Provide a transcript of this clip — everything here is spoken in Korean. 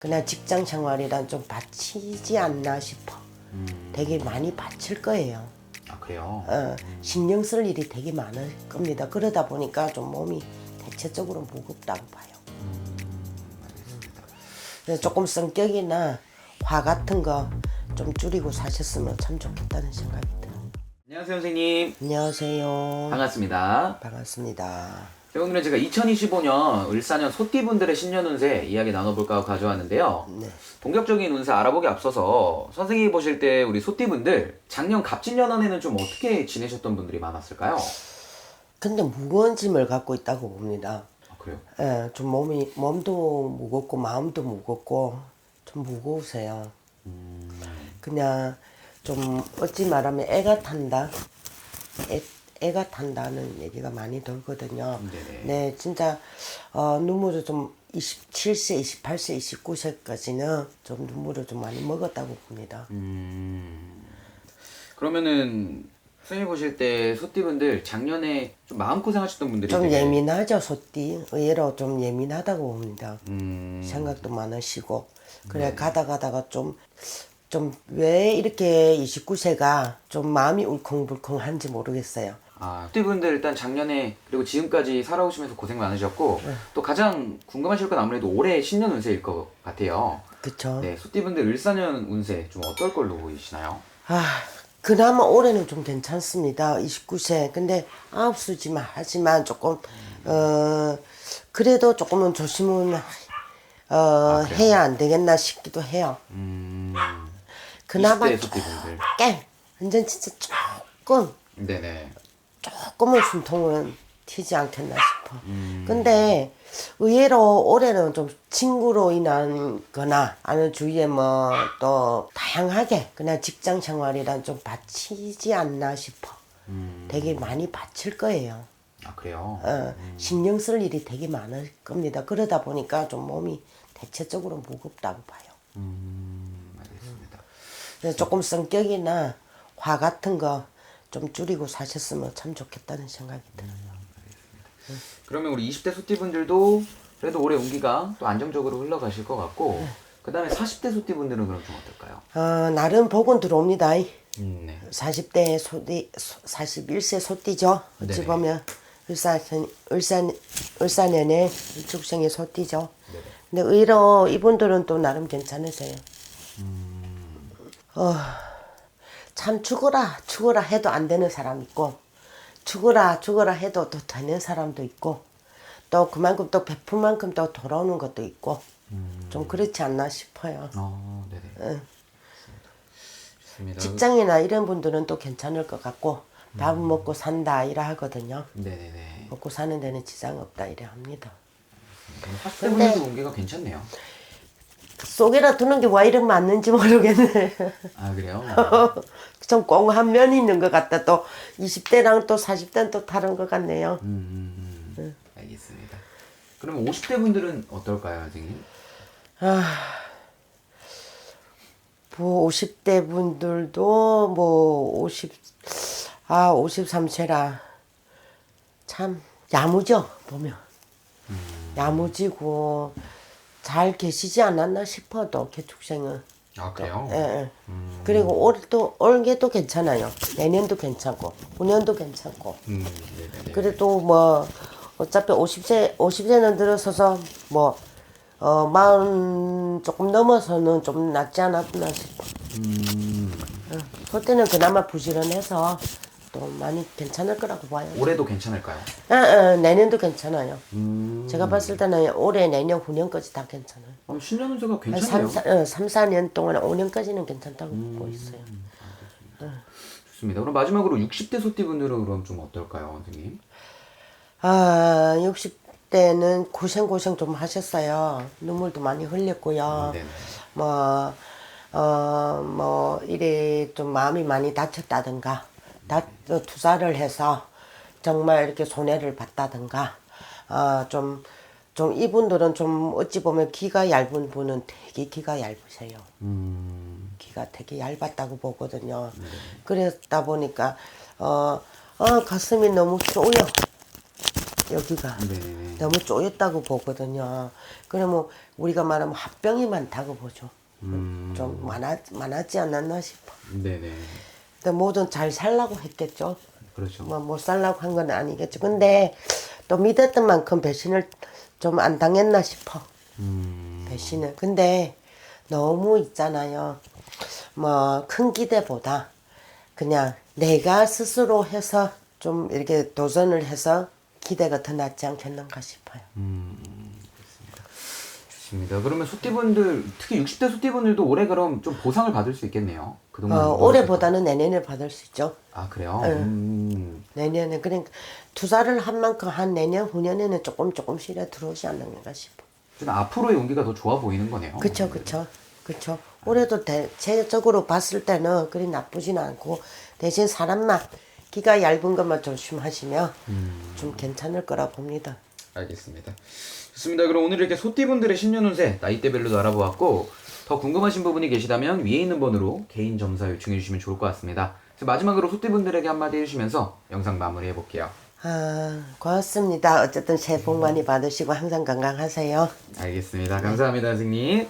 그냥 직장 생활이란 좀 바치지 않나 싶어. 음. 되게 많이 바칠 거예요. 아 그래요? 어, 신경 쓸 일이 되게 많을 겁니다. 그러다 보니까 좀 몸이 대체적으로 무겁다고 봐요. 그래서 조금 성격이나 화 같은 거 좀 줄이고 사셨으면 참 좋겠다는 생각이 들어요. 안녕하세요 선생님 안녕하세요. 반갑습니다 반갑습니다. 자, 오늘은 제가 2025년 을사년 소띠분들의 신년 운세 이야기 나눠볼까 하고 가져왔는데요 네. 본격적인 운세 알아보기 앞서서 선생님이 보실 때 우리 소띠분들 작년 갑진년한에는 좀 어떻게 지내셨던 분들이 많았을까요? 근데 무거운 짐을 갖고 있다고 봅니다. 아 그래요? 예, 좀 몸이 몸도 무겁고 마음도 무겁고 좀 무거우세요. 그냥 좀 어찌 말하면 애가 탄다, 애, 애가 탄다는 얘기가 많이 돌거든요. 네네. 네, 진짜 어, 눈물을 좀 27세, 28세, 29세까지는 좀 눈물을 좀 많이 먹었다고 봅니다. 음... 그러면은 선생님 보실 때 소띠분들 작년에 좀 마음고생하셨던 분들이 좀 되게- 예민하죠, 소띠. 의외로 좀 예민하다고 봅니다. 음... 생각도 많으시고 그래 가다 가다가 좀 좀 왜 이렇게 29세가 좀 마음이 울컹불컹한지 모르겠어요. 아, 소띠분들 일단 작년에 그리고 지금까지 살아오시면서 고생 많으셨고 또 가장 궁금하실 건 아무래도 올해 신년 운세일 것 같아요. 그쵸? 네, 소띠분들 을사년 운세 좀 어떨 걸로 보이시나요? 아 그나마 올해는 좀 괜찮습니다. 29세. 근데 아홉 수지만 하지만 조금 어 그래도 조금은 조심은 어 그래요? 해야 안 되겠나 싶기도 해요. 음... 그나마 20대 소띠분들. 조금 완전 진짜 조금 네네. 조금은 숨통은 튀지 않겠나 싶어. 근데 의외로 올해는 좀 친구로 인한 거나 아니면 주위에 뭐 또 다양하게 그냥 직장 생활이란 좀 바치지 않나 싶어. 되게 많이 바칠 거예요. 아, 그래요? 어, 신경 쓸 일이 되게 많을 겁니다. 그러다 보니까 좀 몸이 대체적으로 무겁다고 봐요. 음. 그래서 조금 성격이나 화 같은 거 좀 줄이고 사셨으면 참 좋겠다는 생각이 들어요. 그러면 우리 20대 소띠분들도 그래도 올해 운기가 또 안정적으로 흘러가실 것 같고 그 다음에 40대 소띠분들은 그럼 좀 어떨까요? 어, 나름 복은 들어옵니다. 음, 네. 40대 소띠, 41세 소띠죠. 어찌 네네. 보면 을사, 을사, 을사년에 일축생의 소띠죠. 근데 의외로 이분들은 또 나름 괜찮으세요. 어, 참 죽어라, 죽어라 해도 안 되는 사람 있고, 죽어라, 죽어라 해도 또 되는 사람도 있고, 또 그만큼 또 베푼 만큼 또 돌아오는 것도 있고, 좀 그렇지 않나 싶어요. 어, 네네. 좋습니다. 직장이나 이런 분들은 또 괜찮을 것 같고 밥은 먹고 산다 이라 하거든요. 네네네. 먹고 사는 데는 지장 없다 이래 합니다. 40대 근데- 분들도 운기가 괜찮네요. 속에다 두는 게와 이름 맞는지 모르겠네. 아, 그래요? 좀 꽁한 면이 있는 것 같다. 또 20대랑 또 40대는 또 다른 것 같네요. 음, 음, 음. 알겠습니다. 그러면 50대 분들은 어떨까요, 선생님? 뭐 50대 분들도 뭐 50, 아 53세라 참 야무져 보면 야무지고 잘 계시지 않았나 싶어도 개축생은 아, 그래요? 예, 예. 그리고 올도 올해도 괜찮아요 내년도 괜찮고 후년도 괜찮고 음, 네네네. 그래도 뭐 어차피 50세 50세는 들어서서 뭐 어, 마흔 조금 넘어서는 좀 낫지 않았나 싶어. 음, 그때는 그나마 부지런해서 또 많이 괜찮을 거라고 봐요. 올해도 괜찮을까요? 아, 아, 내년도 괜찮아요. 음, 제가 봤을 때는 올해, 내년, 후년까지 다 괜찮아요. 어, 신년 운세가 한 괜찮네요. 3, 4, 어, 3, 4년 동안 5년까지는 괜찮다고 보고 있어요. 좋습니다. 그럼 마지막으로 60대 소띠분들은 그럼 좀 어떨까요, 선생님? 아, 60대는 고생고생 좀 하셨어요. 눈물도 많이 흘렸고요. 네네. 뭐, 어, 뭐, 이래 좀 마음이 많이 다쳤다든가, 다, 어, 투자를 해서 정말 이렇게 손해를 봤다든가, 어, 좀, 좀 이분들은 좀 어찌 보면 기가 얇은 분은 되게 기가 얇으세요. 음, 기가 되게 얇았다고 보거든요. 그랬다 보니까, 어, 어, 가슴이 너무 쏘여. 여기가 네. 너무 쪼였다고 보거든요. 그러면 우리가 말하면 합병이 많다고 보죠. 음. 좀 많아, 많았지 않았나 싶어. 네네. 근데 뭐든 잘 살라고 했겠죠. 그렇죠. 뭐 못 살라고 한 건 아니겠죠. 근데 또 믿었던 만큼 배신을 좀 안 당했나 싶어. 음. 배신을. 근데 너무 있잖아요. 뭐 큰 기대보다 그냥 내가 스스로 해서 좀 이렇게 도전을 해서 기대가 더 낫지 않겠는가 싶어요. 좋습니다. 그러면 소띠분들 특히 60대 소띠분들도 올해 그럼 좀 보상을 받을 수 있겠네요. 그동안 어, 올해보다는 내년에 받을 수 있죠. 때. 아 그래요? 음. 내년에 그러니까 투자를 한 만큼 한 내년 후년에는 조금 조금씩 이래 들어오지 않는가 싶어. 좀 앞으로의 용기가 더 좋아 보이는 거네요. 그쵸 그쵸 그쵸. 올해도 대체적으로 봤을 때는 그리 나쁘진 않고 대신 사람만 기가 얇은 것만 조심하시면 좀 괜찮을 거라 봅니다. 알겠습니다. 좋습니다. 그럼 오늘 이렇게 소띠분들의 10년 운세 나이대별로도 알아보았고 더 궁금하신 부분이 계시다면 위에 있는 번호로 개인 점사 요청해 주시면 좋을 것 같습니다. 마지막으로 소띠분들에게 한마디 해주시면서 영상 마무리해 볼게요. 아 고맙습니다. 어쨌든 새해 복 많이 받으시고 항상 건강하세요. 알겠습니다. 감사합니다, 선생님.